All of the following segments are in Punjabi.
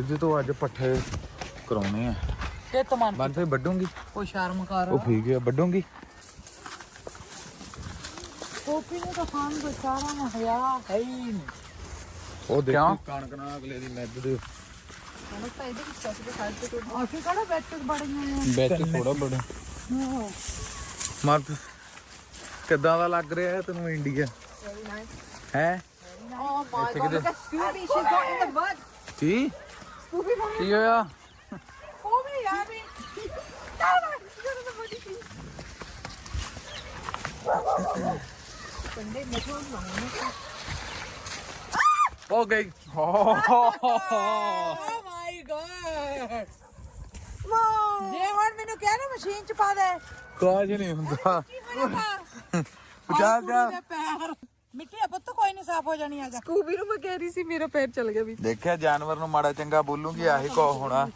ਇਹਦੇ ਤੋਂ ਅੱਜ ਪੱਠੇ ਕਰਾਉਣੇ ਆ। ਤੇ ਤਮਨ ਬੰਦ ਫੇ ਵੱਡੂਗੀ ਕੋਈ ਸ਼ਰਮ ਕਰ। ਉਹ ਠੀਕ ਹੈ ਵੱਡੂਗੀ ਕੋਪੀ ਨੂੰ ਤਾਂ ਖਾਣ ਕੋਈ ਸਾਰਾ ਨਾ ਹਿਆ ਹੈ ਹੀ ਨਹੀਂ। ਉਹ ਦੇਖੋ ਕਣਕ ਨਾਲ ਅਗਲੇ ਦੀ ਮੈਦ ਦੇ। ਹੁਣ ਤਾਂ ਇਹਦੇ ਵਿੱਚ ਸੱਚ ਦੇ ਤੇ ਅਸੀਂ ਕਿਹੜਾ ਵਿੱਚ ਬੜੀਆਂ ਵਿੱਚ ਥੋੜਾ ਬੜਾ ਮਰਦ ਕਿੱਦਾਂ ਦਾ ਲੱਗ ਰਿਹਾ ਹੈ ਤੈਨੂੰ ਇੰਡੀਆ? ਹੈ? Oh my ਇੱਥੇ god, ਕਿਤੇ- look at Scooby, she's got in ਉਹ ਵੀ ਮੰਮੀ ਕੀ ਹੋਇਆ? ਉਹ ਵੀ ਯਾਰ ਵੀ। ਚੱਲ ਜਦੋਂ ਤੋਂ ਬੋਲੀ ਸੀ। ਕੰਡੇ ਮਠੋਂ ਮੰਮੀ ਹੋ ਗਈ। ਓ ਮਾਈ ਗॉड ਮੋ ਜੇ ਹੁਣ ਮੈਨੂੰ ਕਹਿ ਨਾ ਮਸ਼ੀਨ ਚ ਪਾ ਦੇ। ਕੁਝ ਨਹੀਂ ਹੁੰਦਾ। ਕੀ ਬਣੇਗਾ ਜਾ। ਜਾ ਪੈਰ। ਮਿੱਟੀ ਆ ਪੁੱਤ ਕੋਈ ਨਹੀਂ ਸਾਫ਼ ਹੋ ਜਾਣੀ ਆ ਜਾ ਸਕੂਬੀ ਨੂੰ ਮੈਂ ਕਹਿ ਰਹੀ ਸੀ ਮੇਰਾ ਪੈਰ ਚਲ ਗਿਆ ਵੀ। ਦੇਖਿਆ ਜਾਨਵਰ ਨੂੰ ਮਾੜਾ ਚੰਗਾ ਬੋਲੂਗੀ ਆਹੀ ਕੋ ਹੋਣਾ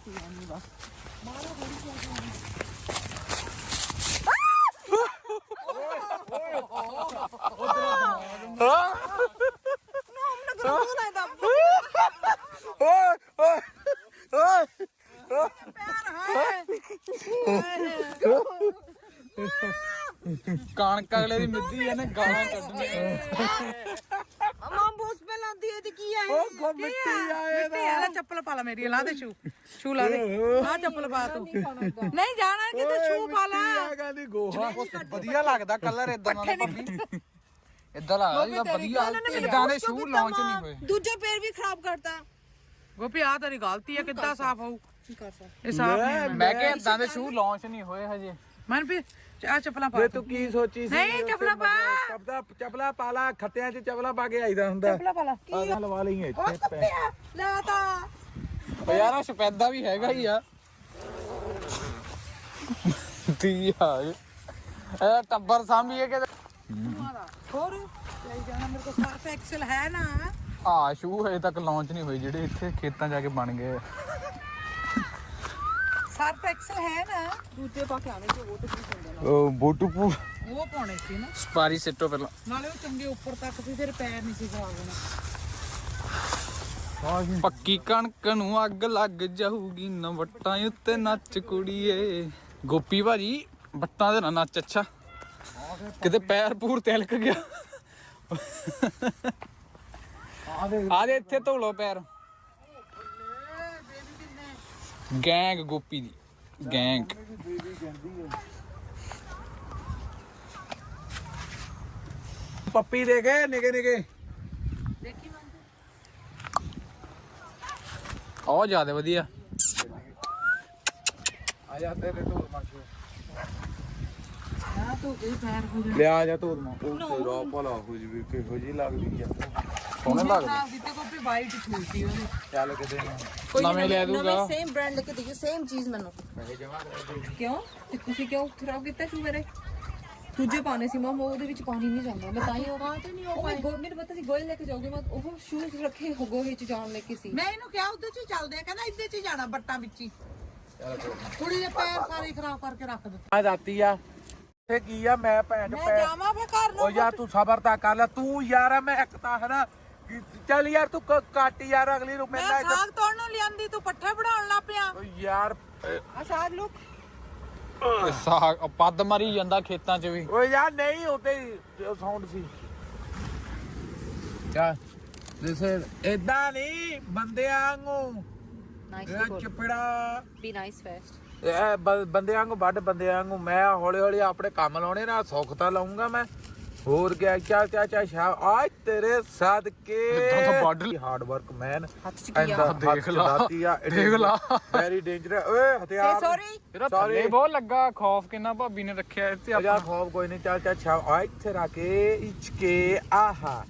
ਓਏ ਓਏ ਓਏ ਕਣਕ ਅਗਲੇ ਦੀ ਮਿੱਦੀ ਇਹਨੇ ਗਾਲਾਂ ਕੱਢਣੀਆਂ। ਮਾਂ ਬੂਸ ਪੇ ਲਾਂਦੀ ਹੈ ਤੇ ਕੀ ਆਏ ਉਹ ਗੋ ਮਿੱਟੀ ਆਏ ਮਿੱਟੀ ਆ ਲੈ ਚੱਪਲ ਪਾ ਲੈ ਮੇਰੀ ਲਾ ਦੇ ਸ਼ੂ ਸ਼ੂ ਲਾ ਦੇ। ਆ ਚੱਪਲ ਪਾ ਤੂੰ। ਨਹੀਂ ਜਾਣਾ ਕਿਤੇ ਸ਼ੂ ਪਾ ਲੈ। ਆ ਕਹਿੰਦੀ ਗੋਹਾ। ਵਧੀਆ ਲੱਗਦਾ ਕਲਰ ਇਦਾਂ ਦਾ ਇਦਾਂ ਲੱਗਦਾ ਵਧੀਆ ਇਦਾਂ ਦੇ ਸ਼ੂ ਲਾਂਚ ਨਹੀਂ ਹੋਏ। ਦੂਜੇ ਪੈਰ ਵੀ ਖਰਾਬ ਕਰਤਾ। ਗੋਪੀ ਆ ਤੇਰੀ ਗਲਤੀ ਹੈ ਕਿੱਦਾਂ ਸਾਫ਼ ਹੋਊ? ਇਹ ਸਾਫ਼ ਨਹੀਂ ਮੈਂ ਕਿਹਾ ਇਦਾਂ ਦੇ ਸ਼ੂ ਲਾਂਚ ਨਹੀਂ ਹੋਏ ਹਜੇ। ਮਨਪ੍ਰੀਤ ਆ ਚੱਪਲਾਂ ਪਾ ਵੇ ਤੂੰ ਕੀ ਸੋਚੀ ਸੀ? ਨਹੀਂ, ਚੱਪਲਾਂ ਪਾ। ਚਪਲਾ ਚਪਲਾ ਪਾ ਲਾ ਖੱਤਿਆਂ 'ਚ ਚਪਲਾ ਪਾ ਕੇ ਆਈਦਾ ਹੁੰਦਾ। ਚੱਪਲਾਂ ਪਾ ਲੈ। ਆ? ਲਵਾ ਲਈ ਇੱਥੇ ਪੈ ਲਾ ਤਾ। ਯਾਰ ਉਹ ਸਪੈਦਾ ਵੀ ਹੈਗਾ ਹੀ ਆ। ਤੀ ਆ ਇਹ। ਟੱਬਰ ਸਾਂਭੀਏ ਕਿ ਹੋਰ? ਲੈ ਜਾਣਾ ਮੇਰੇ ਕੋਲ ਸਰਫ ਐਕਸਲ ਹੈ ਨਾ। ਆ ਸ਼ੂ ਹਜੇ ਤੱਕ ਲਾਂਚ ਨਹੀਂ ਹੋਏ ਜਿਹੜੇ ਇੱਥੇ ਖੇਤਾਂ ਜਾ ਕੇ ਬਣ ਗਏ ਆ। ਸਰਫ ਐਕਸਲ ਹੈ ਨਾ। ਦੂਜੇ ਪਾ ਕੇ ਆਣੇ ਜੋ ਉਹ ਤੇ ਕੀ ਹੁੰਦਾ ਉਹ ਬੋਟੂਪੂ ਉਹ ਪਾਉਣੇ ਸੀ ਨਾ। ਸਪਾਰੀ ਸਿੱਟੋ ਪਹਿਲਾਂ। ਨਾਲੇ ਉਹ ਚੰਗੇ ਉੱਪਰ ਤੱਕ ਸੀ ਤੇਰੇ ਪੈਰ ਨਹੀਂ ਸੀ ਖਰਾਬ ਹੋਣਾ। ਪੱਕੀ ਕਣਕ ਨੂੰ ਅੱਗ ਲੱਗ ਜਾਊਗੀ ਨਾ ਵੱਟਾਂ ਉੱਤੇ ਨੱਚ ਕੁੜੀਏ। ਗੋਪੀ ਭਾਜੀ ਵੱਟਾਂ ਦੇ ਨਾ ਨੱਚ ਅੱਛਾ। ਕਿਤੇ ਪੈਰ ਪੂਰ ਤਿਲਕ ਗਿਆ। ਆ ਦੇ ਇੱਥੇ ਧੋ ਲੋ ਪੈਰ। ਗੈਂਗ ਗੋਪੀ ਦੀ। ਗੈਂਗ। ਪੱਪੀ ਦੇ ਕੇ ਨਿਕੇ ਨਿਕੇ। ਦੇਖੀ ਮੈਂ ਉਹ ਜ਼ਿਆਦਾ ਵਧੀਆ। ਆ ਜਾ ਤੇਰੇ ਢੋਲ ਮਾਸ਼ੋ ਆ ਤੂੰ ਇਹ ਪੈਰ ਹੋ ਲਿਆ ਜਾ ਢੋਲ ਮਾ ਉਹ ਤੇਰਾ ਭਲਾ ਹੋ ਜਵੇ ਕਿਹੋ ਜੀ ਲੱਗਦੀ ਆ। ਸੋਹਣੇ ਲੱਗਦੇ। ਦਿੱਤੇ ਕੋਈ ਵਾਈਟ ਛੂਟੀ ਉਹਨੇ ਚੱਲ ਕਿਤੇ ਨਾ। ਨਵੇਂ ਲੈ ਦੂਗਾ। ਨਵੇਂ ਸੇਮ ਬ੍ਰਾਂਡ ਲੈ ਕੇ ਦਿਓ ਸੇਮ ਚੀਜ਼ ਮੈਨੂੰ। ਕਿਉਂ? ਤੇ ਤੁਸੀਂ ਕਿਉਂ ਖਰਾਬ ਕੀਤਾ ਸ਼ੂ ਮੇਰੇ ਦੂਜੇ ਪਾਣੇ ਸੀ ਮਮ ਉਹਦੇ ਵਿੱਚ ਪਾਣੀ ਨਹੀਂ ਜਾਂਦਾ। ਮੈਂ ਤਾਂ ਹੀ ਉਹ ਤੇ ਨਹੀਂ ਉਹ ਗੋ ਮੇਰੇ ਪਤਾ ਸੀ ਗੋਲ ਲੈ ਕੇ ਜਾਓਗੇ ਮੈਂ ਉਹ ਸ਼ੂਜ਼ ਰੱਖੇ ਹੋ ਗੋਹੇ ਚ ਜਾਣ ਲੈ ਕੇ ਸੀ। ਮੈਂ ਇਹਨੂੰ ਕਿਹਾ ਉਧਰ ਚ ਚੱਲਦੇ ਆ ਕਹਿੰਦਾ ਇੱਧੇ ਚ ਜਾਣਾ ਬੱਟਾਂ ਵਿੱਚ ਹੀ। ਕੁੜੀ ਦੇ ਪੈਰ ਸਾਰੇ ਖਰਾਬ ਕਰਕੇ ਰੱਖ ਦਿੱਤੇ। ਆ ਰਾਤੀ ਆ। ਤੇ ਕੀ ਆ? ਮੈਂ ਭੈਣ ਪੈ ਜਾਵਾਂ ਫੇ ਘਰ ਨੂੰ ਉਹ ਯਾਰ ਤੂੰ ਸਬਰ ਤਾਂ ਕਰ ਲੈ। ਤੂੰ ਯਾਰ ਮੈਂ ਇੱਕ ਤਾਂ ਹੈ ਨਾ ਚੱਲ ਯਾਰ ਤੂੰ ਕ- ਕੱਟ ਯਾਰ ਅਗਲੀ ਨੂੰ ਮੈਂ ਮਿਲਣਾ ਸਾਗ ਤੋੜਨ ਨੂੰ ਲਿਆਂਦੀ ਤੂੰ ਪੱਠੇ ਬਣਾਉਣ ਲੱਗ ਪਿਆ। ਓ ਯਾਰ ਆ ਸਾਗ ਲੋਕ। ਸਾਗ ਪੱਦ ਮਰੀ ਜਾਂਦਾ ਖੇਤਾਂ 'ਚ ਵੀ। ਓ ਯਾਰ ਨਹੀਂ ਹੁੰਦੇ ਸਾਊਂਡ ਸੀ। ਚਾ ਦਿਸ ਇਦਾਂ ਨਹੀਂ ਬੰਦਿਆਂ ਵਾਂਗੂ। ਇਹ ਚਪੜਾ। ਬੀ ਨਾਈਸ ਫੈਸਟ ਇਹ ਬ- ਬੰਦਿਆਂ ਵਾਂਗੂ ਵੱਡ ਬੰਦਿਆਂ ਵਾਂਗੂ ਮੈਂ ਹੌਲੀ ਹੌਲੀ ਆਪਣੇ ਕੰਮ ਲਾਉਣੇ ਨਾਲ ਸੁੱਖ ਤਾਂ ਲਾਉਂਗਾ ਮੈਂ। ਹੋਰ ਕਿਆ ਚਾ ਚਾ ਚਾ ਸ਼ਾ ਆਜ ਤੇਰੇ ਸਦਕੇ। ਏਦਾਂ ਤਾਂ। ਹਾਰਡ ਵਰਕ ਮੈਨ ਹੱਥ ਚ ਦੇਖ ਲਾ। ਦੇਖ ਲਾ। ਵੈਰੀ ਡੇਂਜਰਸ ਓਏ ਹਥਿਆਰ। ਸੌਰੀ ਤੇਰਾ Sorry. ਥੱਲੇ ਬਹੁਤ ਲੱਗਾ ਖੌਫ ਕਿੰਨਾ ਭਾਬੀ ਨੇ ਰੱਖਿਆ ਇੱਥੇ ਯਾਰ ਆਪਣਾ। ਖੌਫ ਕੋਈ ਨਹੀਂ ਚੱਲ ਚੱਲ ਛਾ ਆ ਇੱਥੇ ਰੱਖ ਕੇ ਇੱਚ ਕੇ ਆਹਾ।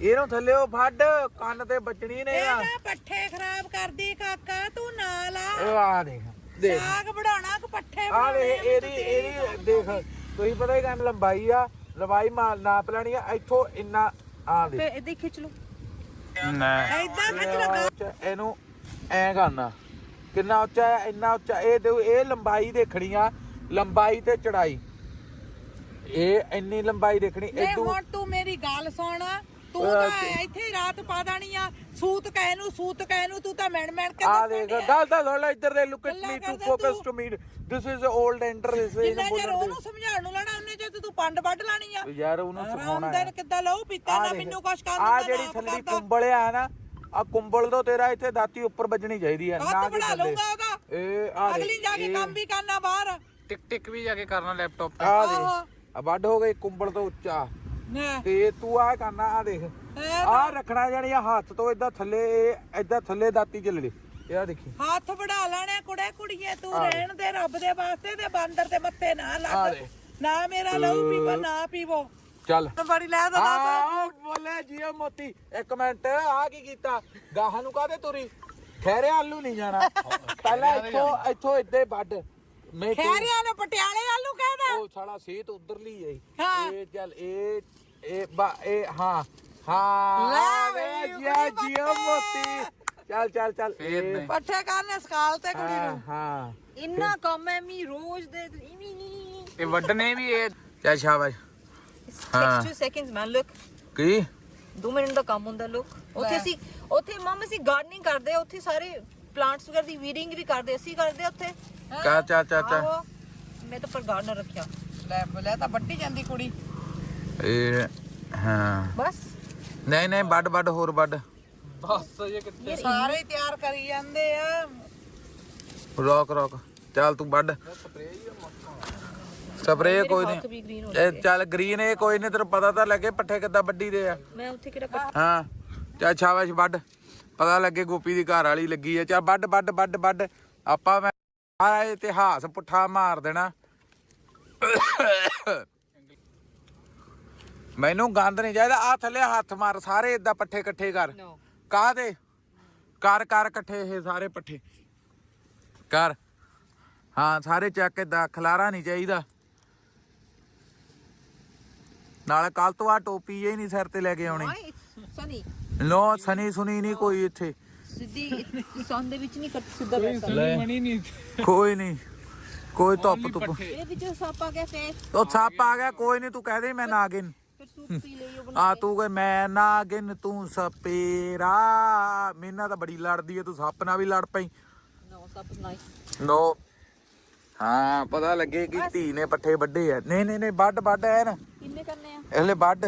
ਇਹਨੂੰ ਥੱਲੇ ਉਹ ਫੱਡ ਕੰਨ ਤੇ ਬਚਣੀ ਨੇ ਇਹ ਆ। ਨਾ ਪੱਠੇ ਖਰਾਬ ਕਰਦੀ ਕਾਕਾ ਤੂੰ ਨਾਲ ਆ। ਉਹ ਆ ਦੇਖ। ਦੇਖ। ਸਾਗ ਬਣਾਉਣਾ ਕਿ ਪੱਠੇ ਆ ਬਣਾਉਣੇ ਦੇਖ ਇਹਦੀ ਇਹਦੀ ਦੇਖ। ਤੁਸੀਂ ਪਤਾ ਹੀ ਗੱਲ ਲੰਬਾਈ ਆ। ਲੰਬਾਈ ਮਾਲ ਨਾਪ ਲੈਣੀ ਆ ਇੱਥੋਂ ਇੰਨਾ ਆ ਦੇ। ਤੇ ਇਹਦੇ ਖਿੱਚ ਲਓ। ਨਾ। ਐਦਾਂ ਖਿੱਚ ਲਗਾ ਇਹਨੂੰ ਐ ਕਰਨਾ। ਕਿੰਨਾ ਉੱਚਾ ਹੈ ਇੰਨਾ ਉੱਚਾ। ਇਹ ਦੇ ਇਹ ਲੰਬਾਈ ਦੇਖਣੀ ਆ ਲੰਬਾਈ ਤੇ ਚੜਾਈ। ਇਹ ਇੰਨੀ ਲੰਬਾਈ ਦੇਖਣੀ ਨਹੀਂ ਇਦੋਂ ਹੁਣ ਤੂੰ ਮੇਰੀ ਗੱਲ ਸੁਣ। ਤੂੰ ਤਾਂ ਇੱਥੇ ਹੀ ਰਾਤ ਪਾ ਦੇਣੀ ਆ। ਸੂਤ ਕਹਿ ਨੂੰ ਸੂਤ ਕਹਿ ਨੂੰ ਤੂੰ ਤਾਂ ਮਿਣ ਮਿਣ ਕੇ ਆ ਦੇਖ। ਗੱਲ ਤਾਂ ਥੋੜਾ ਇੱਧਰ ਦੇ look at me to focus. To me this is old enter is way ਜਿੰਨਾ ਚਿਰ ਉਹਨੂੰ ਸਮਝਾਉਣ ਨੂੰ ਲੈਣਾ ਚ ਤੂੰ ਪੰਡ ਵੱਢ ਲਾਣੀ ਆ। ਯਾਰ ਉਹਨੂੰ ਸਿਖਾਉਣਾ ਹੈ। ਰਾਮਦਨ ਕਿੱਦਾਂ ਲਹੂ ਪੀਤਾ ਨਾ ਮੈਨੂੰ ਕੁਛ ਕਰਨ ਆ ਜਿਹੜੀ ਥੱਲੀ ਕਰਦਾ। ਕੁੰਬਲ ਆ ਨਾ ਆ ਕੁੰਬਲ ਤੋਂ ਤੇਰਾ ਇੱਥੇ ਦਾਤੀ ਉੱਪਰ ਵੱਜਣੀ ਚਾਹੀਦੀ ਆ ਨਾ ਕਿ ਬਣਾ ਥੱਲੇ ਲਊਗਾ ਉਹਦਾ। ਇਹ ਆ ਅਗਲੀ ਜਾ ਕੇ ਕੰਮ ਵੀ ਕਰਨਾ ਬਾਹਰ। ਟਿਕ ਟਿਕ ਵੀ ਜਾ ਕੇ ਕਰਨਾ ਲੈਪਟਾਪ ਤੇ। ਆ। ਦੇ ਆ ਵੱਡ ਹੋ ਗਈ ਕੁੰਬਲ ਤੋਂ ਉੱਚਾ। ਨੇ। ਤੇ ਤੂੰ ਆ ਕਰਨਾ ਆ ਦੇਖ। ਇਹ ਆ ਰੱਖਣਾ ਜਾਨੀ ਆ ਹੱਥ ਤੋਂ ਇਦਾਂ ਥੱਲੇ ਇਦਾਂ ਥੱਲੇ ਦਾਤੀ ਚੱਲਣੀ ਇਹ ਆ ਦੇਖੀ। ਹੱਥ ਵੜਾ ਲੈਣੇ ਕੁੜੇ ਕੁੜੀਏ ਤੂੰ ਰਹਿਣ ਦੇ ਰੱਬ ਦੇ ਵਾਸਤੇ ਤੇ ਬਾਂਦਰ ਦੇ ਮੱਥੇ ਨਾ ਆ ਲੱਗ। ਦੇ। ਨਾ ਮੇਰਾ ਲਹੂ ਪੀਵੋ ਨਾ ਪੀਵੋ। ਚੱਲ। ਬੜੀ ਲੈ ਦਾ ਆ ਬੋਲੇ ਜੀਓ ਮੋਤੀ ਇੱਕ ਮਿੰਟ ਆ ਕੀ ਕੀਤਾ? ਗਾਹਾਂ ਨੂੰ ਕਾਹਦੇ ਤੁਰੀ? ਖੈਰੇ ਆਲੂ ਨਹੀਂ ਜਾਣਾ। ਪਹਿਲਾਂ ਇੱਥੋਂ ਇੱਥੋਂ ਇੱਦੇ ਵੱਡ ਮੈਂ ਖੈਰਿਆਂ ਨੇ ਪਟਿਆਲੇ ਆਲੂ ਕਹਿਦਾ। ਉਹ ਸਾਲਾ ਸੇਤ ਉਧਰਲੀ ਹੈ ਹਾਂ। ਇਹ ਚੱਲ ਇਹ ਇਹ ਬਾ ਇਹ ਹਾਂ। ਹਾਂ ਲੈ ਜੀਆ ਜੀਓ। ਮੋਤੀ। ਚੱਲ ਚੱਲ ਚੱਲ। ਨਹੀਂ। ਪੱਠੇ ਕਰਨੇ ਸਕਾਲ ਤੇ ਕੁੜੀ ਨੂੰ। ਹਾਂ ਇੰਨਾ ਕੰਮ ਹੈ ਮੀ ਰੋਜ਼ ਦੇ ਇਨੀ ਇਹ ਵੱਡਨੇ ਵੀ ਇਹ। ਚੱਲ ਸ਼ਾਬਾਸ਼। ਹਾਂ। 2 ਸੈਕਿੰਡਸ ਮੈਨ ਲੁੱਕ ਕੀ? 2 ਮਿੰਟ ਦਾ ਕੰਮ ਹੁੰਦਾ ਲੁੱਕ ਉੱਥੇ ਅਸੀਂ ਉੱਥੇ ਮਮ ਅਸੀਂ ਗਾਰਡਨਿੰਗ ਕਰਦੇ ਆ, ਉੱਥੇ ਸਾਰੇ ਪਲਾਂਟਸ ਵਗੈਰਾ ਦੀ ਵੀਡਿੰਗ ਵੀ ਕਰਦੇ ਅਸੀਂ ਕਰਦੇ ਉੱਥੇ। ਕਾ ਚਾ ਚਾ ਚਾ ਮੈਂ ਤਾਂ ਪਰ ਗਾਰਡਨਰ ਰੱਖਿਆ। ਲੈ ਲੈ ਤਾਂ ਵੱਟੀ ਜਾਂਦੀ ਕੁੜੀ। ਇਹ ਹਾਂ। ਬਸ। ਨਹੀਂ ਨਹੀਂ ਵੱਡ ਵੱਡ ਹੋਰ ਵੱਡ ਬਸ ਇਹ ਕਿੱਥੇ ਸਾਰੇ ਹੀ ਤਿਆਰ ਕਰੀ ਜਾਂਦੇ ਆ। ਰੋਕ ਰੋਕ। ਚੱਲ ਤੂੰ ਵੱਡ ਸਪਰੇ ਕੋਈ ਨਹੀਂ। ਇਹ ਚੱਲ ਗ੍ਰੀਨ ਇਹ ਕੋਈ ਨਹੀਂ ਤੈਨੂੰ ਪਤਾ ਤਾਂ ਲੱਗੇ ਪੱਠੇ ਕਿੱਦਾਂ ਵੱਡੀ ਦੇ ਆ। ਮੈਂ ਉੱਥੇ ਕਿਹੜਾ ਹਾਂ ਚੱਲ ਸ਼ਾਬਾਸ਼ ਵੱਡ ਪਤਾ ਲੱਗੇ ਗੋਪੀ ਦੀ ਘਰ ਵਾਲੀ ਲੱਗੀ ਆ। ਚੱਲ ਵੱਡ ਵੱਡ ਵੱਡ ਵੱਡ ਆਪਾਂ ਮੈਂ ਆ ਇਤਿਹਾਸ ਪੁੱਠਾ ਮਾਰ ਦੇਣਾ। ਮੈਨੂੰ ਗੰਦ ਨਹੀਂ ਚਾਹੀਦਾ। ਆ ਥੱਲੇ ਹੱਥ ਮਾਰ ਸਾਰੇ ਇਦਾਂ ਪੱਠੇ ਇਕੱਠੇ ਕਰ. ਕਾਹਦੇ? ਕਰ ਕਰ ਇਕੱਠੇ ਇਹ ਸਾਰੇ ਪੱਠੇ। ਕਰ। ਹਾਂ ਸਾਰੇ ਚੱਕ ਇਦਾਂ ਖਲਾਰਾ ਨਹੀਂ ਚਾਹੀਦਾ। ਨਾਲੇ ਕੱਲ ਤੋਂ ਆ ਟੋਪੀ ਇਹ ਨਹੀਂ ਸਿਰ ਤੇ ਲੈ ਕੇ ਆਉਣੀ। Why? It's sunny. ਨੋ ਸਨੀ ਸੁਨੀ ਨਹੀਂ ਕੋਈ ਇੱਥੇ। ਸਿੱਧੀ ਸੌਣ ਦੇ ਵਿੱਚ ਨਹੀਂ ਕੱਟ ਸਿੱਧਾ ਕੋਈ ਬੈਠਾ। ਸੁਣੀ ਮਣੀ ਨਹੀਂ ਕੋਈ ਨਹੀਂ ਕੋਈ ਧੁੱਪ ਧੁੱਪ। ਇਹਦੇ ਵਿੱਚ ਸੱਪ ਆ ਗਿਆ ਫੇਰ। ਉਹ ਸੱਪ ਆ ਗਿਆ ਕੋਈ ਨਹੀਂ ਤੂੰ ਕਹਿ ਦੇ ਮੈਂ ਨਾਗਿਨ। ਫਿਰ ਸੂਪ ਪੀ ਲਈ ਉਹ ਬਣਾ ਆ ਤੂੰ ਕਹੇ ਮੈਂ ਨਾਗਿਨ ਤੂੰ ਸਪੇਰਾ। ਮੈਨਾਂ ਤਾਂ ਬੜੀ ਲੜਦੀ ਐ ਤੂੰ ਸੱਪ ਨਾਲ ਵੀ ਲੜ ਪਈ। ਨੋ ਸੱਪ ਨਾਈਸ ਨੋ ਹਾਂ। ਪਤਾ ਲੱਗੇ ਕਿ ਧੀ ਨੇ ਪੱਠੇ ਵੱਡੇ ਆ। ਨਹੀਂ ਨਹੀਂ ਨਹੀਂ ਵੱਡ ਵੱਡ ਐ ਨਾ ਕਿੰਨੇ ਕਰਨੇ ਆ? ਇਹਲੇ ਵੱਡ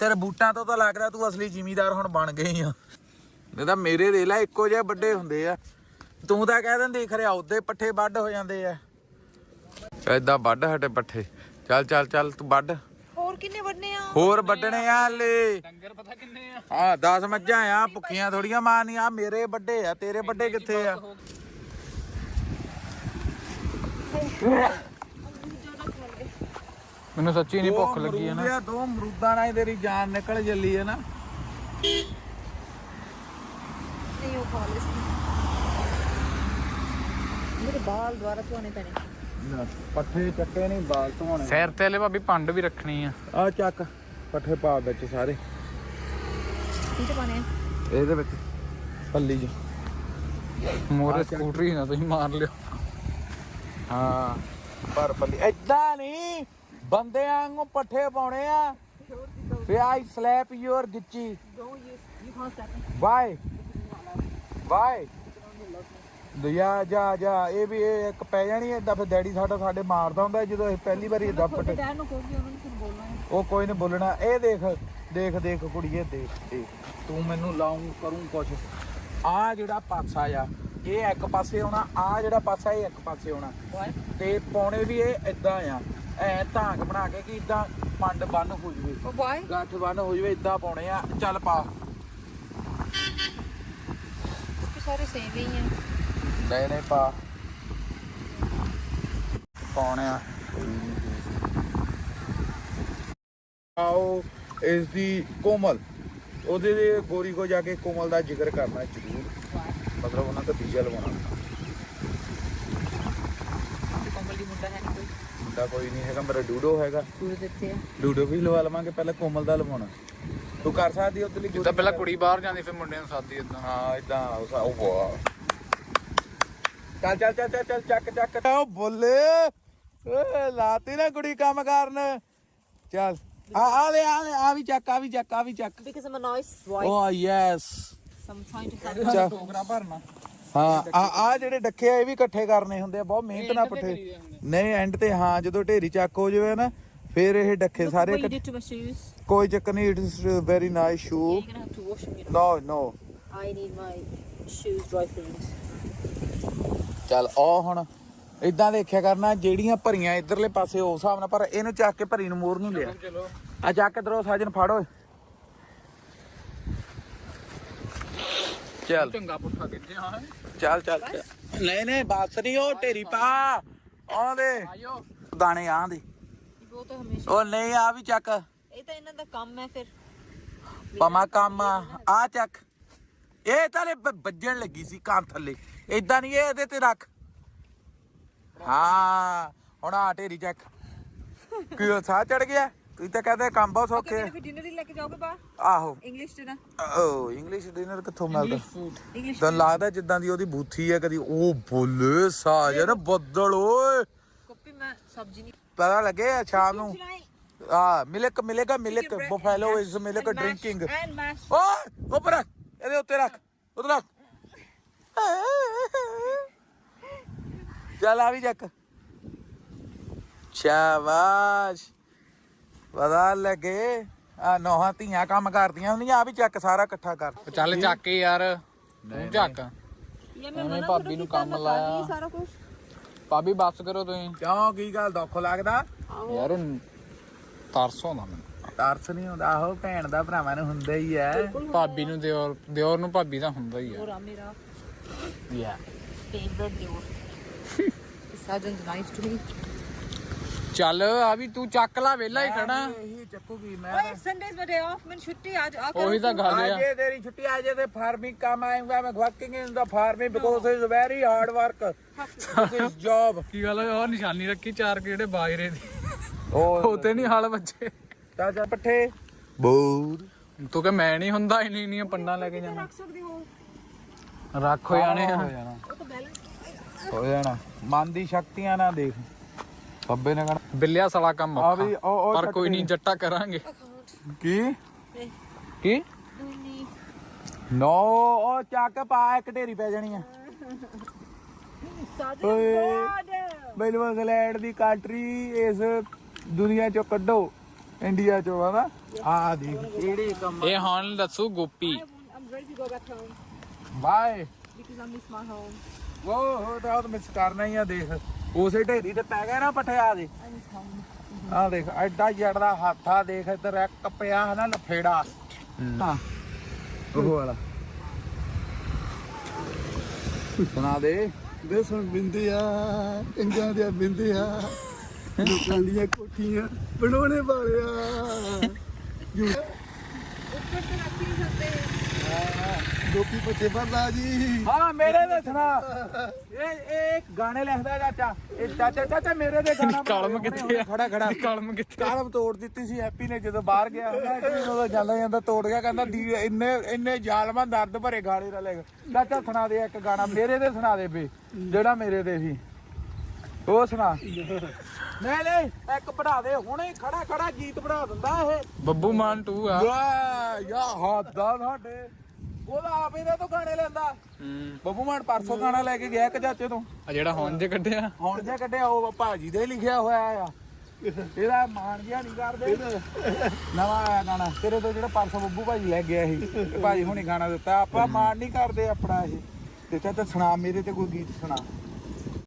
ਤੇਰੇ ਬੂਟਾਂ ਤੋਂ ਤਾਂ ਲੱਗਦਾ ਤੂੰ ਅਸਲੀ ਜ਼ਿਮੀਦਾਰ ਹੁਣ ਬਣ ਗਈ ਆ। ਨਹੀਂ ਤਾਂ ਮੇਰੇ ਦੇ ਲੈ ਇੱਕੋ ਜਿਹੇ ਵੱਡੇ ਹੁੰਦੇ ਆ। ਤੂੰ ਤਾਂ ਕਹਿ ਦਿੰਦੀ ਖਰੇ ਉਹਦੇ ਪੱਠੇ ਵੱਡ ਹੋ ਜਾਂਦੇ ਆ। ਐਦਾਂ ਵੱਡ ਹਟੇ ਪੱਠੇ। ਚੱਲ ਚੱਲ ਚੱਲ ਤੂੰ ਵੱਡ ਹੋਰ ਕਿੰਨੇ ਵੱਡਨੇ ਆ? ਹੋਰ ਵੱਢਣੇ ਆ ਹਲੇ। ਡੰਗਰ ਪਤਾ ਕਿੰਨੇ ਆ? ਆ 10 ਮੱਝਾਂ ਆ ਭੁੱਖੀਆਂ ਥੋੜੀਆਂ ਮਾਰਨੀਆਂ। ਆ ਮੇਰੇ ਵੱਡੇ ਆ ਤੇਰੇ ਵੱਡੇ ਕਿੱਥੇ ਆ? ਮੈਨੂੰ ਸੱਚੀ ਨਹੀਂ ਭੁੱਖ ਲੱਗੀ ਹੈ ਨਾ। ਦੋ ਅਮਰੂਦਾਂ ਨਾਲ ਹੀ ਤੇਰੀ ਜਾਨ ਨਿਕਲ ਜੱਲੀ ਹੈ ਨਾ। ਨਹੀਂ ਉਹ ਖਾ ਲੈ ਮੇਰੇ ਬਾਲ ਦੁਆਰਾ ਧੋਣੇ ਪੈਣੇ। ਪੱਠੇ ਚੱਕੇ ਨਹੀਂ ਬਾਲ ਧੋਣੇ। ਸਿਰ ਤੇ ਲੈ ਭਾਬੀ ਪੰਡ ਵੀ ਰੱਖਣੀ ਆ। ਆ ਚੱਕ ਪੱਠੇ ਪਾ ਵਿੱਚ ਸਾਰੇ। ਕਿੰਨੇ ਪਾਣੇ ਆ? ਇਹਦੇ ਵਿੱਚ ਪੱਲੀ ਚ। ਮੋਰੇ ਸਕੂਟਰੀ ਨਾ ਤੁਸੀਂ ਮਾਰ ਲਿਓ। ਹਾਂ ਪਰ ਪੱਲੀ ਏਦਾਂ ਨਹੀਂ। ਬੰਦਿਆਂ ਵਾਂਗੂ ਪੱਠੇ ਪਾਉਣੇ ਆ। ਫੇ ਆਈ ਸਲੈਪ ਯੂਰ ਗਿੱਚੀ। ਵਾਈ ਵਾਈ ਦਿਆ ਜਾ ਜਾ ਇਹ ਵੀ ਇਹ ਇੱਕ ਪੈ ਜਾਣੀ ਏਦਾਂ ਫਿਰ ਡੈਡੀ ਸਾਡਾ ਸਾਡੇ ਮਾਰਦਾ ਹੁੰਦਾ ਜਦੋਂ ਇਹ ਪਹਿਲੀ ਵਾਰੀ ਏਦਾਂ ਪੱਠੇ ਡੈਡ ਨੂੰ ਕਹੋਗੀ ਉਹਨਾਂ ਨੂੰ ਫਿਰ ਬੋਲਣਾ ਹੈ ਉਹ ਕੋਈ ਨਹੀਂ ਬੋਲਣਾ। ਇਹ ਦੇਖ ਦੇਖ ਦੇਖ ਕੁੜੀਏ ਦੇਖ ਦੇਖ। ਤੂੰ ਮੈਨੂੰ ਲਾਉਂ ਕਰੂੰ ਕੁਛ। ਆ ਜਿਹੜਾ ਪਾਸਾ ਆ ਇਹ ਇੱਕ ਪਾਸੇ ਆਉਣਾ ਆ ਜਿਹੜਾ ਪਾਸਾ ਇਹ ਇੱਕ ਪਾਸੇ ਆਉਣਾ। ਤੇ ਪੌਣੇ ਵੀ ਇਹ ਇਦਾਂ ਆ। ਐ ਧਾਂਗ ਬਣਾ ਕੇ ਕਿ ਇਦਾਂ ਪੰਡ ਬੰਨ ਹੋ ਜਵੇ। ਉਹ ਵਾਈ ਗੱਠ ਬੰਨ ਹੋ ਜਵੇ ਇਦਾਂ ਪਾਉਣੇ ਆ ਚੱਲ ਪਾ। ਕਿ ਸਾਰੇ ਸੇਮ ਹੀ ਹੈ ਲੈ ਲੈ ਪਾ। ਪਾਉਣੇ ਆ। ਆਓ ਇਸ ਦੀ ਕੋਮਲ। ਉਹਦੇ ਦੇ ਗੋਰੀ ਕੋ ਜਾ ਕੇ ਕੋਮਲ ਦਾ ਜ਼ਿਕਰ ਕਰਨਾ ਜ਼ਰੂਰ। ਮਤਲਬ ਉਹਨਾਂ ਦਾ ਬੀਜਾ ਲਵਾਉਣਾ ਕੰਬਲ ਦੀ ਮੁੰਡਾ ਹੈ ਨਹੀਂ ਕੋਈ ਮੁੰਡਾ ਕੋਈ ਨਹੀਂ ਹੈਗਾ ਮੇਰਾ ਡੂਡੋ ਹੈਗਾ। ਪੂਰੇ ਦਿੱਤੇ ਆ? ਡੂਡੋ ਵੀ ਲਵਾ ਲਵਾਂਗੇ ਪਹਿਲਾਂ ਕੋਮਲ ਦਾ ਲਵਾਉਣਾ। ਤੂੰ ਕਰ ਸਕਦੀ ਉਹਦੇ ਲਈ ਜਿੱਦਾਂ ਪਹਿਲਾਂ ਕੁੜੀ ਬਾਹਰ ਜਾਂਦੀ ਫਿਰ ਮੁੰਡੇ ਨੂੰ ਸਾਦੀ ਇਦਾਂ ਹਾਂ ਇਦਾਂ ਉਹ ਵਾਹ। ਚੱਲ ਚੱਲ ਚੱਲ ਚੱਲ ਚੱਲ ਚੱਕ ਚੱਕ। ਉਹ ਬੋਲੇ! ਓਏ ਲਾਤੀ ਨਾ ਕੁੜੀ ਕੰਮ ਕਰਨ। ਚੱਲ ਆ ਆ ਦੇ ਆ ਦੇ ਆ ਵੀ ਚੱਕ ਆ ਵੀ ਚੱਕ ਆ ਵੀ ਚੱਕ। Because I'm a nice wife, oh yes so I'm trying to help. ਚੱਲ। ਭਰਨਾ ਹਾਂ ਆ ਆ ਜਿਹੜੇ ਡੱਕੇ ਆ ਇਹ ਵੀ ਇਕੱਠੇ ਕਰਨੇ ਹੁੰਦੇ ਆ ਬਹੁਤ ਮਿਹਨਤ ਨਾਲ ਪੱਠੇ ਨਹੀਂ ਐਂਡ ਤੇ ਹਾਂ ਜਦੋਂ ਢੇਰੀ ਚੱਕ ਹੋ ਜਾਵੇ ਨਾ ਫਿਰ ਇਹ ਡੱਕੇ Look ਸਾਰੇ what you ਇਕੱਠੇ- did to my shoes. ਕੋਈ ਚੱਕਰ ਨਹੀਂ it is very nice shoe You're gonna have to wash them. You know. No no I need my shoes dry cleaned. ਚੱਲ ਉਹ ਹੁਣ ਇਦਾਂ ਦੇਖਿਆ ਕਰਨਾ ਜਿਹੜੀਆਂ ਭਰੀਆਂ ਇਧਰਲੇ ਪਾਸੇ ਉਸ ਹਿਸਾਬ ਨਾਲ ਪਰ ਇਹਨੂੰ ਚੱਕ ਕੇ ਭਰੀ ਨੂੰ ਮੋਰ ਨੂੰ ਲਿਆ ਆ ਚੱਕ ਇਧਰੋਂ ਸਾਜਨ ਫੜੋ ਚੱਲ ਚੰਗਾ ਪੁੱਠਾ ਕਿੱਥੇ ਆ ਚੱਲ ਚੱਲ ਚੱਲ। ਨਹੀਂ ਨਹੀਂ ਬਾਤ ਨਹੀਂ ਉਹ ਢੇਰੀ ਪਾ ਆਉਂਦੇ ਆਇਓ। ਦਾਣੇ ਆਂ ਦੇ। ਉਹ ਤਾਂ ਹਮੇਸ਼ਾ ਉਹ ਨਹੀਂ ਆ ਵੀ ਚੱਕ। ਇਹ ਤਾਂ ਇਹਨਾਂ ਦਾ ਕੰਮ ਹੈ ਫਿਰ। ਪਮਾ ਕੰਮ ਆ। ਚੱਕ। ਇਹ ਤਾਰੇ ਵੱਜਣ ਲੱਗੀ ਸੀ ਕਾਂ ਥੱਲੇ। ਇਦਾਂ ਨਹੀਂ ਇਹ ਇਹਦੇ ਤੇ ਰੱਖ। ਹਾਂ ਹੁਣ ਆ ਢੇਰੀ ਚੱਕ। ਕੀ ਉਹ ਸਾਹ ਚੜ ਗਿਆ? ਤੁਸੀਂ ਤਾਂ ਕਹਿੰਦੇ ਕੰਮ ਬਹੁਤ ਸੌਖੇ ਆ। ਫਿਰ ਡਿਨਰ ਹੀ ਲੈ ਕੇ ਜਾਓਗੇ ਬਾਹਰ? ਆਹੋ। ਇੰਗਲਿਸ਼ ਡਿਨਰ ਓ ਇੰਗਲਿਸ਼ ਡਿਨਰ ਕਿੱਥੋਂ ਮਿਲਦਾ? ਤੈਨੂੰ ਲੱਗਦਾ ਜਿੱਦਾਂ ਦੀ ਉਹਦੀ ਬੂਥੀ ਹੈ ਕਦੀ ਉਹ ਬੋਲੇ ਸਾਜਨ ਬੱਦਲ ਓਏ। ਕੋਪੀ ਮੈਂ ਸਬਜ਼ੀ ਨਹੀਂ ਪਤਾ ਲੱਗੇ ਆ ਸ਼ਾਮ ਨੂੰ? ਆ ਮਿਲਕ ਮਿਲੇਗਾ milk buffalo is milk drinking ਓਏ ਉੱਪਰ ਰੱਖ ਇਹਦੇ ਉੱਤੇ ਰੱਖ ਉੱਤੇ ਰੱਖ। ਚੱਲ ਆ ਵੀ ਚੱਕ। ਸ਼ਾਬਾਸ਼। ਪਤਾ ਲੱਗੇ ਆ ਨੋਹਾਂ ਧੀਆਂ ਕੰਮ ਕਰਦੀਆਂ ਹੁੰਦੀਆਂ ਆ ਵੀ ਚੱਕ ਸਾਰਾ ਇਕੱਠਾ ਕਰ। ਚੱਲ ਚੱਕ ਯਾਰ ਤੂੰ ਚੱਕ। ਇਹ ਮੈਂ ਐਵੇਂ ਮਨਾ ਭਾਬੀ ਨੂੰ ਕੰਮ ਲਾਇਆ। ਸਾਰਾ ਕੁਝ ਭਾਬੀ ਬੱਸ ਕਰੋ ਤੁਸੀਂ। ਕਿਉਂ? ਕੀ ਗੱਲ ਦੁੱਖ ਲੱਗਦਾ? ਯਾਰ ਤਰਸ ਆਉਂਦਾ ਮੈਨੂੰ। ਤਰਸ ਨਹੀਂ ਹੁੰਦਾ ਆਹੋ ਭੈਣ ਦਾ ਭਰਾਵਾਂ ਨੂੰ ਹੁੰਦਾ ਹੀ ਐ ਭਾਬੀ ਨੂੰ ਦਿਓਰ ਦਿਓਰ ਨੂੰ ਭਾਬੀ ਦਾ ਹੁੰਦਾ ਹੀ ਆ। ਹੋਰ ਆ ਮੇਰਾ। ਯਾ। ਫੇਵਰਿਟ ਦਿਓਰ। ਸਾਜਨਸ ਨਾਈਸ ਟੂ ਮੀ ਚੱਲ ਆ ਵੀ ਤੂੰ ਚੱਕ ਲਾ ਵੇਲਾ ਹੀ ਖੜਾ। ਇਹੀ ਚੱਕੂਗੀ ਮੈਂ ਓਏ ਸੰਡੇਜ਼ ਮੇ ਡੇ ਆਫ ਮੈਨੂੰ ਛੁੱਟੀ ਅੱਜ ਆ ਉਹੀ ਤਾਂ ਗੱਲ ਆ। ਅੱਜ ਤੇਰੀ ਛੁੱਟੀ ਅੱਜ ਤੇ ਫਾਰਮਿੰਗ ਕੰਮ ਆਏਗਾ ਮੈਂ working in the farming because is very hard work this is job ਕੀ ਗੱਲ ਉਹ ਨਿਸ਼ਾਨੀ ਰੱਖੀ ਚਾਰ ਕੇ ਜਿਹੜੇ ਬਾਜਰੇ ਦੀ। ਉਹ ਤੇ ਨਹੀਂ ਹਲ ਬੱਚੇ ਚੱਲ ਚੱਲ ਪੱਠੇ। ਬੂਰ। ਤੂੰ ਕਿ ਮੈਂ ਨਹੀਂ ਹੁੰਦਾ ਇੰਨੀ ਇੰਨੀਆਂ ਪੰਡਾਂ ਲੈ ਕੇ ਜਾਣਾ। ਰੱਖ ਸਕਦੇ ਹੋ? ਰੱਖ ਹੋ ਜਾਣੇ ਆ। ਹੋ ਜਾਣਾ ਉਹ ਤਾਂ ਬੈਲੈਂਸ ਹੋ ਜਾਣਾ। ਮਨ ਦੀ ਸ਼ਕਤੀਆਂ ਨਾ ਦੇਖ ਬੱਬੇ ਨੇ ਕਹਣਾ। ਬਿੱਲਿਆ ਸਲਾ ਕੰਮ ਆ ਵੀ ਔਖਾ ਉਹ ਉਹ ਪਰ ਕੋਈ ਨਹੀਂ ਜੱਟਾ ਕਰਾਂਗੇ। ਕੀ? ਕੀ? ਨੋ ਉਹ ਚੱਕ ਪਾ ਇੱਕ ਢੇਰੀ ਪੈ ਜਾਣੀ ਆ। ਓਏ ਇੰਗਲੈਂਡ ਦੀ ਕੰਟਰੀ ਇਸ ਦੁਨੀਆ ਚੋਂ ਕੱਢੋ ਇੰਡੀਆ ਚੋਂ ਹਨਾ? ਆ ਦੇਖ। ਕਿਹੜੇ ਕੰਮ ਇਹ ਹੁਣ ਦੱਸੂ Gopi. I'm ready to go back home. Bye because I miss my home. ਉਹ ਹੋ ਤਾਂ ਮਿਸ ਕਰਨਾ ਹੀ ਆ ਦੇਖ। ਉਸੇ ਢੇਰੀ ਤੇ ਪੈ ਗਿਆ ਨਾ ਪਠਿਆ ਦੇ. ਆ ਦੇਖ ਐਡਾ ਜੜਦਾ ਹੱਥ ਆ ਦੇਖ ਇੱਧਰ ਇੱਕ ਪਿਆ ਹੈ ਨਾ ਲਫੇੜਾ ਹਾਂ। ਉਹ ਵਾਲਾ। ਸੁਣਾ ਦੇ। ਦੇ ਸੁਣ ਬਿੰਦਿਆ ਕੰਜਾਂ ਦੇ ਬਿੰਦਿਆ ਲੋਕਾਂ ਦੀਆਂ ਕੋਠੀਆਂ ਬਣਾਉਣੇ ਵਾਲਿਆ ਉੱਪਰ ਤੇ ਗੋਪੀ ਪੱਤੇ ਭਰਦਾ ਜੀ। ਹਾਂ ਮੇਰੇ ਦੇ ਸੁਣਾ। ਇਹ ਇਹ ਇੱਕ ਗਾਣੇ ਲਿਖਦਾ ਚਾਚਾ। ਇਹ ਚਾਚਾ ਚਾਚਾ ਮੇਰੇ ਦੇ ਗਾਣਾ ਕਲਮ ਕਿੱਥੇ ਆ? ਖੜਾ ਖੜਾ। ਕਲਮ ਕਿੱਥੇ ਕਲਮ ਤੋੜ ਦਿੱਤੀ ਸੀ ਹੈਪੀ ਨੇ ਜਦੋਂ ਬਾਹਰ ਗਿਆ। ਉਹਦਾ ਜਾਂਦਾ ਜਾਂਦਾ ਤੋੜ ਗਿਆ ਕਹਿੰਦਾ ਇੰਨੇ ਇੰਨੇ ਜ਼ਾਲਮਾਂ ਦਰਦ ਭਰੇ ਗਾਣੇ ਦਾ ਲੈ ਚਾਚਾ ਸੁਣਾ ਦੇ ਇੱਕ ਗਾਣਾ ਮੇਰੇ ਦੇ ਸੁਣਾ ਦੇ ਬੇ ਜਿਹੜਾ ਮੇਰੇ ਦੇ ਸੀ। ਉਹ ਸੁਣਾ। ਨਹੀਂ ਨਹੀਂ ਇੱਕ ਪੜਾ ਦੇ ਹੁਣੇ ਹੀ ਖੜਾ ਖੜਾ ਗੀਤ ਬਣਾ ਦਿੰਦਾ ਇਹ। ਬੱਬੂ ਮਾਨ 2 ਆ। ਵਾਹ ਯਾ ਹੱਦਾਂ ਸਾਡੇ। ਉਹਦਾ ਆਪ ਇਹਦੇ ਤੋਂ ਗਾਣੇ ਲੈਂਦਾ। ਹੂੰ। ਬੱਬੂ ਮਾਨ ਪਰਸੋਂ ਗਾਣਾ ਲੈ ਕੇ ਗਿਆ ਇੱਕ ਚਾਚੇ ਤੋਂ। ਆ ਜਿਹੜਾ ਹੁਣ ਜੇ ਕੱਢਿਆ। ਹੁਣ ਜੇ ਕੱਢਿਆ ਉਹ ਭਾਜੀ ਦੇ ਲਿਖਿਆ ਹੋਇਆ ਆ। ਇਹਦਾ ਮਾਨ ਜਿਹਾ ਨਹੀਂ ਕਰਦੇ। ਨਵਾਂ ਆਇਆ ਗਾਣਾ ਤੇਰੇ ਤੋਂ ਜਿਹੜਾ ਪਰਸੋਂ ਬੱਬੂ ਭਾਜੀ ਲੈ ਗਿਆ ਸੀ ਭਾਜੀ ਹੁਣੇ ਗਾਣਾ ਦਿੱਤਾ। ਆਪਾਂ ਮਾਨ ਨਹੀਂ ਕਰਦੇ ਆਪਣਾ ਇਹ। ਤੇ ਚਾਚਾ ਸੁਣਾ ਮੇਰੇ ਤੇ ਕੋਈ ਗੀਤ ਸੁਣਾ।